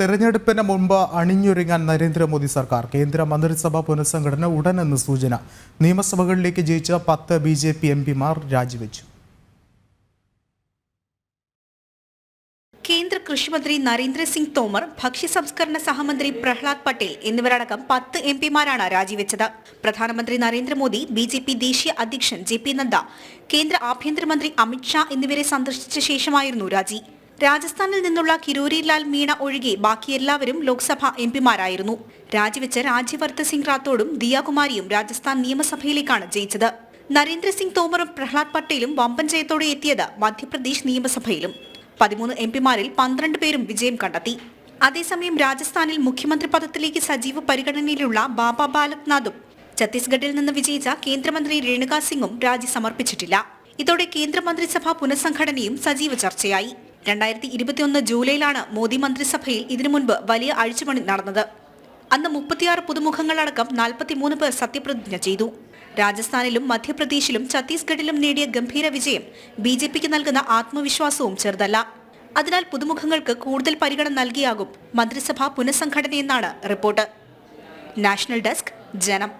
തെരഞ്ഞെടുപ്പിന് മുമ്പ് അണിഞ്ഞൊരുങ്ങാൻ നരേന്ദ്രമോദി സർക്കാർ കേന്ദ്ര മന്ത്രിസഭാ പുനഃസംഘടന ഉടനെന്ന് സൂചന. നിയമസഭകളിലേക്ക് ജയിച്ച പത്ത് ബി ജെ പി എം പിമാർ രാജിവെച്ചു. കേന്ദ്ര കൃഷിമന്ത്രി നരേന്ദ്രസിംഗ് തോമർ ഭക്ഷ്യ സംസ്കരണ സഹമന്ത്രി പ്രഹ്ലാദ് പട്ടേൽ എന്നിവരടക്കം പത്ത് എം പിമാരാണ് രാജിവെച്ചത്. പ്രധാനമന്ത്രി നരേന്ദ്രമോദി ബി ജെ പി ദേശീയ അധ്യക്ഷൻ ജെ പി നദ്ദ കേന്ദ്ര ആഭ്യന്തരമന്ത്രി അമിത്ഷാ എന്നിവരെ സന്ദർശിച്ച ശേഷമായിരുന്നു രാജി. രാജസ്ഥാനിൽ നിന്നുള്ള കിരോരിലാൽ മീണ ഒഴികെ ബാക്കി എല്ലാവരും ലോക്സഭാ എം പിമാരായിരുന്നു. രാജിവെച്ച രാജ്യവർദ്ധ സിംഗ് റാത്തോഡും ദിയാകുമാരിയും രാജസ്ഥാൻ നിയമസഭയിലേക്കാണ് ജയിച്ചത്. നരേന്ദ്രസിംഗ് തോമറും പ്രഹ്ലാദ് പട്ടേലും വമ്പൻ ജയത്തോടെ എത്തിയത് മധ്യപ്രദേശ് നിയമസഭയിലും. പതിമൂന്ന് എം പിമാരിൽ പന്ത്രണ്ട് പേരും വിജയം കണ്ടെത്തി. അതേസമയം രാജസ്ഥാനിൽ മുഖ്യമന്ത്രി പദത്തിലേക്ക് സജീവ പരിഗണനയിലുള്ള ബാബ ബാലക്നാഥും ഛത്തീസ്ഗഡിൽ നിന്ന് വിജയിച്ച കേന്ദ്രമന്ത്രി രേണുകാ സിംഗും രാജി സമർപ്പിച്ചിട്ടില്ല. ഇതോടെ കേന്ദ്രമന്ത്രിസഭാ പുനഃസംഘടനയും സജീവ ചർച്ചയായി. രണ്ടായിരത്തി ഇരുപത്തിയൊന്ന് ജൂലൈയിലാണ് മോദി മന്ത്രിസഭയിൽ ഇതിനു മുൻപ് വലിയ അഴിച്ചുപണി നടന്നത്. അന്ന് മുപ്പത്തിയാറ് പുതുമുഖങ്ങളടക്കം നാൽപ്പത്തിമൂന്ന് പേർ സത്യപ്രതിജ്ഞ ചെയ്തു. രാജസ്ഥാനിലും മധ്യപ്രദേശിലും ഛത്തീസ്ഗഡിലും നേടിയ ഗംഭീര വിജയം ബി ജെ പിക്ക് നൽകുന്ന ആത്മവിശ്വാസവും ചെറുതല്ല. അതിനാൽ പുതുമുഖങ്ങൾക്ക് കൂടുതൽ പരിഗണന നൽകിയാകും മന്ത്രിസഭാ പുനഃസംഘടനയെന്നാണ് റിപ്പോർട്ട്. നാഷണൽ ഡെസ്ക് ജനം.